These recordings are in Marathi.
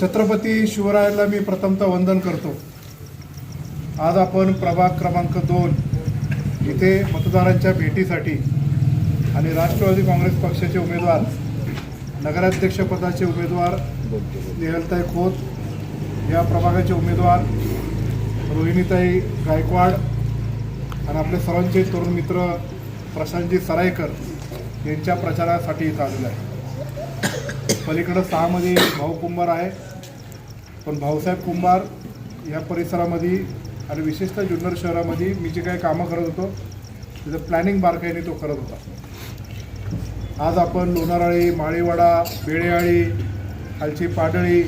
छत्रपती शिवरायाला मी प्रथमतः वंदन करतो. आज आपण प्रभाग क्रमांक दोन इथे मतदारांच्या भेटीसाठी आणि राष्ट्रवादी काँग्रेस पक्षाचे उमेदवार नगराध्यक्षपदाचे उमेदवार निहलताई खोत या प्रभागाचे उमेदवार रोहिणीताई गायकवाड आणि आपले सर्वांचे तरुण मित्र प्रशांतजी सरायकर यांच्या प्रचारासाठी इथं आलेलं आहे. पलीकडं सहामध्ये भाऊ कुंभार आहे. पण भाऊसाहेब कुंभार या परिसरामध्ये आणि विशेषतः जुन्नर शहरामध्ये मी जे काही कामं करत होतो त्याचं प्लॅनिंग बारकाईने तो करत होता. आज आपण लोणाराळी माळीवाडा बेळेआळी खालची पाडळी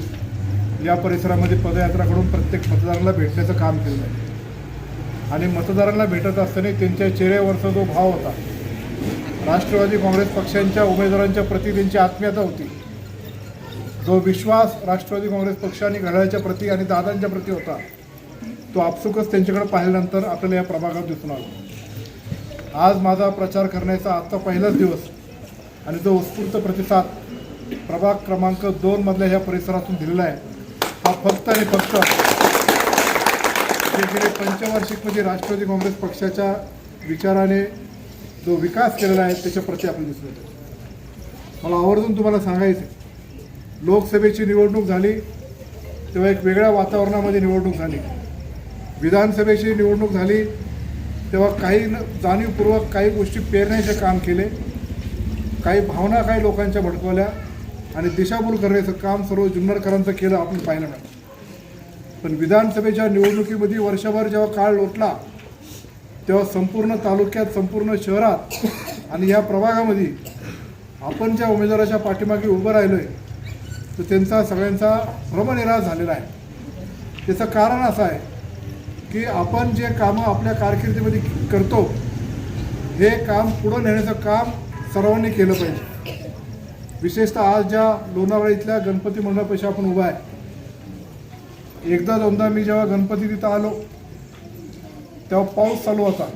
या परिसरामध्ये पदयात्राकडून प्रत्येक मतदाराला भेटण्याचं काम केलं. आहे आणि मतदारांना भेटत असताना त्यांच्या चेहऱ्यावरचा जो भाव होता राष्ट्रवादी काँग्रेस पक्षांच्या उमेदवारांच्या प्रति त्यांची आत्मीयता होती. जो विश्वास राष्ट्रवादी काँग्रेस पक्ष आणि घड्याळाच्या प्रती आणि दादांच्या प्रती होता तो आपसुकच त्यांच्याकडे पाहिल्यानंतर आपल्याला या प्रभागात दिसून आला. आज माझा प्रचार करण्याचा आजचा पहिलाच दिवस आणि जो उत्स्फूर्त प्रतिसाद प्रभाग क्रमांक दोनमधल्या ह्या परिसरातून दिलेला आहे हा फक्त आणि फक्त जे गेले पंचवार्षिकमध्ये म्हणजे राष्ट्रवादी काँग्रेस पक्षाच्या विचाराने जो विकास केलेला आहे त्याच्या प्रती आपल्याला दिसून येतो. मला आवर्जून तुम्हाला सांगायचं आहे, लोकसभेची निवडणूक झाली तेव्हा एक वेगळ्या वातावरणामध्ये निवडणूक झाली. विधानसभेची निवडणूक झाली तेव्हा काही न- जाणीवपूर्वक काही गोष्टी पेरण्याचे काम केले. काही भावना काही लोकांच्या भडकवल्या आणि दिशाभूल करण्याचं काम सर्व जुन्नरकरांचं केलं आपण पाहिलं नाही. पण विधानसभेच्या निवडणुकीमध्ये वर्षभर जेव्हा काळ लोटला तेव्हा संपूर्ण तालुक्यात संपूर्ण शहरात आणि या प्रभागामध्ये आपण ज्या उमेदवाराच्या पाठीमागे उभं राहिलो आहे तर त्यांचा सगळ्यांचा भ्रमनिराश झालेला आहे. त्याचं कारण असं आहे की आपण जे कामं आपल्या कारकिर्दीमध्ये करतो हे काम पुढं नेण्याचं काम सर्वांनी केलं पाहिजे. विशेषतः आज ज्या लोणावळा इथल्या गणपती मंडळापाशी आपण उभा आहे एकदा दोनदा मी जेव्हा गणपती तिथं आलो तेव्हा पाऊस चालू होता.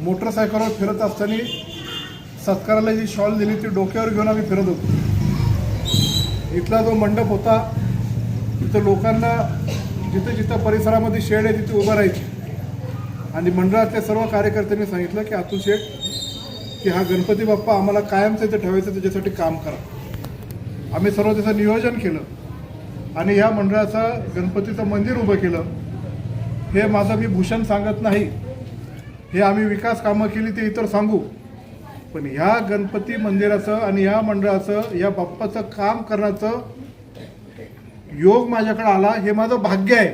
मोटरसायकलवर फिरत असताना सत्काराला जी शॉल दिली ती डोक्यावर घेऊन आम्ही फिरत होतो. इथला जो मंडप होता तिथं लोकांना जिथं जिथं परिसरामध्ये शेड आहे तिथे उभं राहायची. आणि मंडळातल्या सर्व कार्यकर्त्यांनी सांगितलं की अतुल शेठ की हा गणपती बाप्पा आम्हाला कायमचं इथे ठेवायचं त्याच्यासाठी काम करा. आम्ही सर्व त्याचं नियोजन केलं. आणि ह्या मंडळाचं गणपतीचं मंदिर उभं केलं. हे माझं मी भूषण सांगत नाही. हे आम्ही विकास कामं केली ते इतर सांगू. पण ह्या गणपती मंदिराचं आणि ह्या मंडळाचं या बाप्पाचं काम करण्याचं योग माझ्याकडे आला हे माझं भाग्य आहे.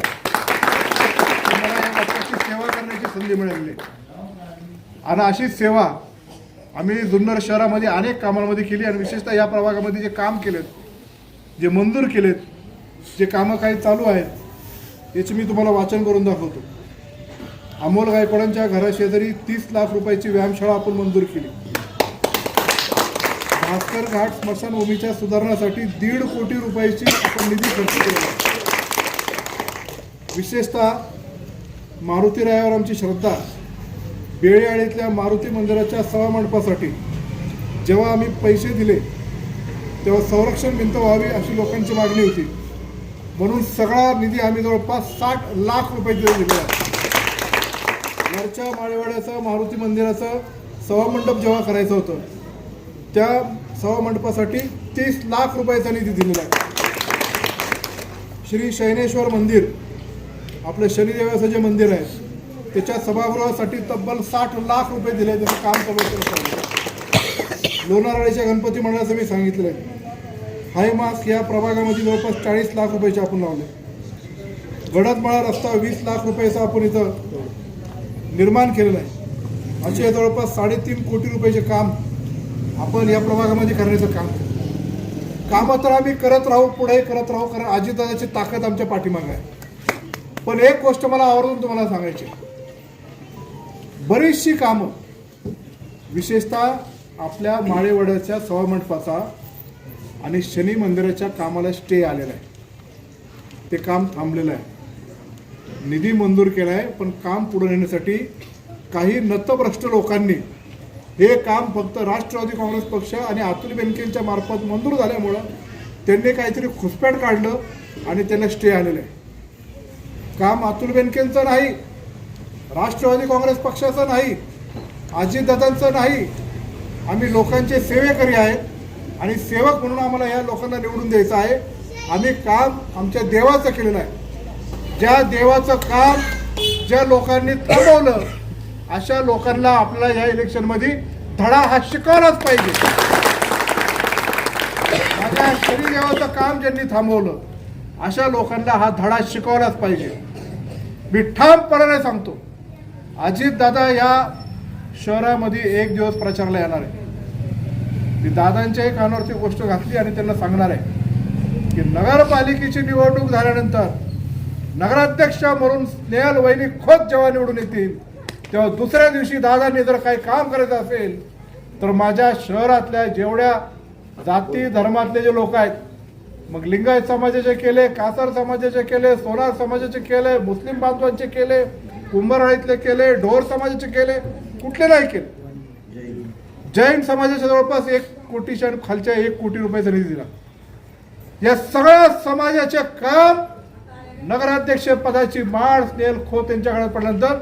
मला या बाप्पाची सेवा करण्याची संधी मिळालेली आणि अशीच सेवा आम्ही जुन्नर शहरामध्ये अनेक कामांमध्ये केली आणि विशेषतः या प्रभागामध्ये जे काम केलेत जे मंजूर केलेत जे कामं काही चालू आहेत याचे मी तुम्हाला वाचन करून दाखवतो. अमोल गायकवाडांच्या घराशेजारी तीस लाख रुपयाची व्यायामशाळा आपण मंजूर केली. भास्कर घाट स्मशानभूमीच्या सुधारणासाठी दीड कोटी रुपयाची आपण निधी खर्च केला. विशेषतः मारुतीरायावर आमची श्रद्धा. बेळेआळीतल्या मारुती मंदिराच्या सभामंडपासाठी जेव्हा आम्ही पैसे दिले तेव्हा संरक्षण भिंत व्हावी अशी लोकांची मागणी होती. म्हणून सगळा निधी आम्ही जवळपास साठ लाख रुपये दिलेला आहे. वरच्या माळेवाड्याचं मारुती मंदिराचं सभामंडप जेव्हा करायचं होतं त्या सभामंडपासाठी तीस लाख रुपयाचा निधी दिलेला आहे. श्री शैनेश्वर मंदिर आपलं शनिदेवाचं जे मंदिर आहे त्याच्या सभागृहासाठी तब्बल साठ लाख रुपये दिले त्याचं काम करून लोणारळ्याच्या गणपती मंडळाचं मी सांगितलं आहे हाय मास्क या प्रभागामध्ये जवळपास चाळीस लाख रुपयाचे आपण लावले. गडदमाळा रस्ता वीस लाख रुपयाचा आपण इथं निर्माण केलेला आहे. असे जवळपास साडेतीन कोटी रुपयाचे काम आपण या प्रभागामध्ये करण्याचं काम कामं तर आम्ही करत राहू पुढे करत राहू कारण अजितदादाची ताकद आमच्या पाठीमागे आहे. पण एक गोष्ट मला आवर्जून तुम्हाला सांगायची बरीचशी कामं विशेषतः आपल्या माळेवाड्याच्या सभामंडपाचा आणि शनी मंदिराच्या कामाला स्टे आलेला आहे. ते काम थांबलेलं आहे. निधी मंजूर केला आहे पण काम पुढे नेण्यासाठी काही नतभ्रष्ट लोकांनी हे काम फक्त राष्ट्रवादी काँग्रेस पक्ष आणि अतुल बेनकेंच्या मार्फत मंजूर झाल्यामुळं त्यांनी काहीतरी खुसपॅट काढलं आणि त्याला स्टे आलेलं आहे. काम अतुल बेनकेंचं नाही राष्ट्रवादी काँग्रेस पक्षाचं नाही अजितदादांचं नाही. आम्ही लोकांचे सेवेकरी आहेत आणि सेवक म्हणून आम्हाला या लोकांना निवडून द्यायचं आहे. आम्ही काम आमच्या देवाचं केलेलं आहे. ज्या देवाचं काम ज्या लोकांनी थांबवलं अशा लोकांना आपल्याला या इलेक्शनमध्ये धडा हा शिकवलाच पाहिजे. माझ्या शनिदेवाचं काम ज्यांनी थांबवलं अशा लोकांना हा धडा शिकवलाच पाहिजे. मी ठामपणाने सांगतो अजित दादा या शहरामध्ये एक दिवस प्रचारला येणार आहे. मी दादांच्याही कानावरती गोष्ट घातली आणि त्यांना सांगणार आहे की नगरपालिकेची निवडणूक झाल्यानंतर नगराध्यक्ष म्हणून स्नेहल वहिनी खोत जेव्हा निवडून येतील. तेव्हा दुसऱ्या दिवशी दादांनी जर काही काम करायचं असेल तर माझ्या शहरातल्या जेवढ्या जाती धर्मातले जे लोक आहेत मग लिंगायत समाजाचे केले कासार समाजाचे केले सोनार समाजाचे केले मुस्लिम बांधवांचे केले कुंभराळीतले केले ढोर समाजाचे केले कुठले नाही केले. जैन समाजाच्या जवळपास एक कोटीच्या खालच्या एक कोटी रुपयाचा निधी दिला. या सगळ्या समाजाचे काम नगराध्यक्ष पदाची माळ स्नेल खोत यांच्याकडे पडल्यानंतर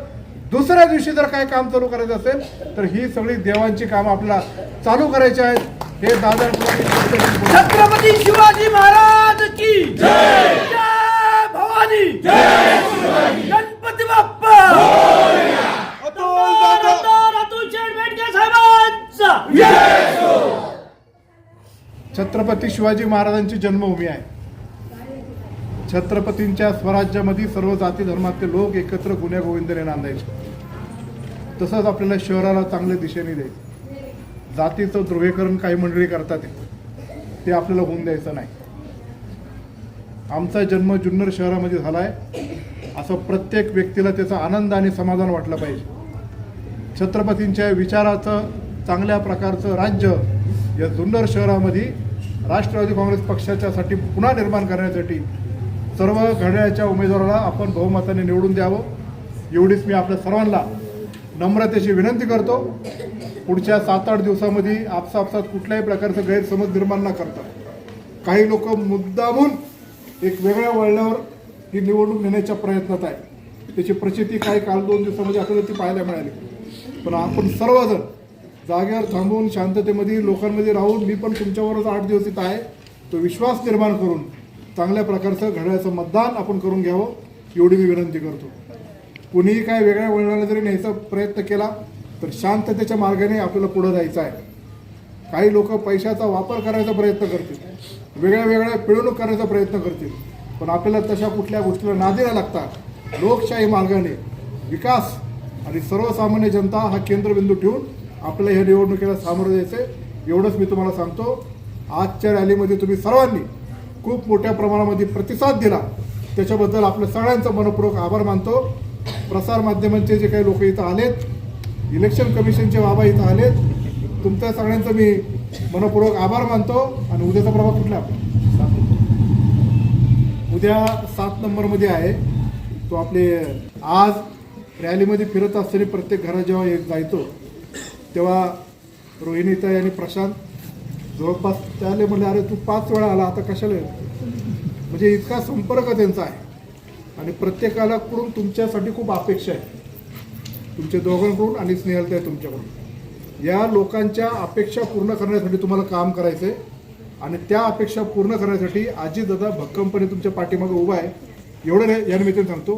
दुसऱ्या दिवशी जर काय काम चालू करायचं असेल तर ही सगळी देवांची कामं आपल्याला चालू करायची आहेत. हे दादा छत्रपती शिवाजी महाराज की जय! जय भवानी! जय गणपती बाप्पा! छत्रपती शिवाजी महाराजांची जन्मभूमी आहे. छत्रपतींच्या स्वराज्यामध्ये सर्व जाती धर्मातले लोक एकत्र गुन्ह्या गोविंदने नांदायचे. तसंच आपल्याला शहराला चांगल्या दिशेने द्यायचं. जातीचं ध्रुवीकरण काही मंडळी करतात. ते आपल्याला होऊन द्यायचं नाही. आमचा जन्म जुन्नर शहरामध्ये झाला आहे असं प्रत्येक व्यक्तीला त्याचा आनंद आणि समाधान वाटलं पाहिजे. छत्रपतींच्या विचाराचं चांगल्या प्रकारचं राज्य या जुन्नर शहरामध्ये राष्ट्रवादी काँग्रेस पक्षाच्यासाठी पुन्हा निर्माण करण्यासाठी सर्व घड्याळ्याच्या उमेदवाराला आपण बहुमताने निवडून द्यावं. एवढीच मी आपल्या सर्वांना नम्रतेची विनंती करतो. पुढच्या सात आठ दिवसामध्ये आपसापसात कुठल्याही प्रकारचं गैरसमज निर्माण न करता काही लोक मुद्दामून एक वेगळ्या वळणावर ही निवडणूक नेण्याच्या प्रयत्नात आहे त्याची प्रचिती काही काल दोन दिवसामध्ये आपल्याला ती पाहायला मिळाली. पण आपण सर्वजण जागेवर थांबून शांततेमध्ये लोकांमध्ये राहून मी पण तुमच्यावरच आठ दिवस इथं आहे. तो विश्वास निर्माण करून चांगल्या प्रकारचं घड्याळाचं मतदान आपण करून घ्यावं एवढी मी विनंती करतो. कुणीही काय वेगळ्या वळणाला जरी न्यायचा प्रयत्न केला तर शांततेच्या मार्गाने आपल्याला पुढं जायचं आहे. काही लोक पैशाचा वापर करायचा प्रयत्न करतील वेगळ्या वेगळ्या पिळवणूक करायचा प्रयत्न करतील पण आपल्याला तशा कुठल्या गोष्टीला नादीला लागतात लोकशाही मार्गाने विकास आणि सर्वसामान्य जनता हा केंद्रबिंदू ठेवून आपल्याला ह्या निवडणुकीला सामोरं जायचं एवढंच मी तुम्हाला सांगतो. आजच्या रॅलीमध्ये तुम्ही सर्वांनी खूप मोठ्या प्रमाणामध्ये प्रतिसाद दिला. त्याच्याबद्दल आपल्या सगळ्यांचा मनपूर्वक आभार मानतो. प्रसार माध्यमांचे जे काही लोक इथं आलेत इलेक्शन कमिशनचे बाबा इथं आलेत तुमच्या सगळ्यांचं मी मनपूर्वक आभार मानतो आणि उद्याचा प्रभाव कुठला उद्या सात नंबरमध्ये आहे. तो आपले आज रॅलीमध्ये फिरत असताना प्रत्येक घरात जेव्हा एक जायतो तेव्हा रोहिणीताई आणि प्रशांत जवळपास त्याला म्हणले अरे तू पाच वेळा आला आता कशाला म्हणजे इतका संपर्क त्यांचा आहे. आणि प्रत्येकाला कडून तुमच्यासाठी खूप अपेक्षा आहे. तुमच्या दोघांकडून आणि स्नेहलताई तुमच्याकडून. या लोकांच्या अपेक्षा पूर्ण करण्यासाठी तुम्हाला काम करायचं आहे आणि त्या अपेक्षा पूर्ण करण्यासाठी दादा भक्कमपणे तुमच्या पाठीमागे उभा आहे. एवढं नाही या निमित्ताने सांगतो.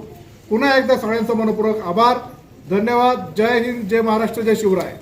पुन्हा एकदा सगळ्यांचा मनपूर्वक आभार. धन्यवाद. जय हिंद जय महाराष्ट्र जय शिवराय.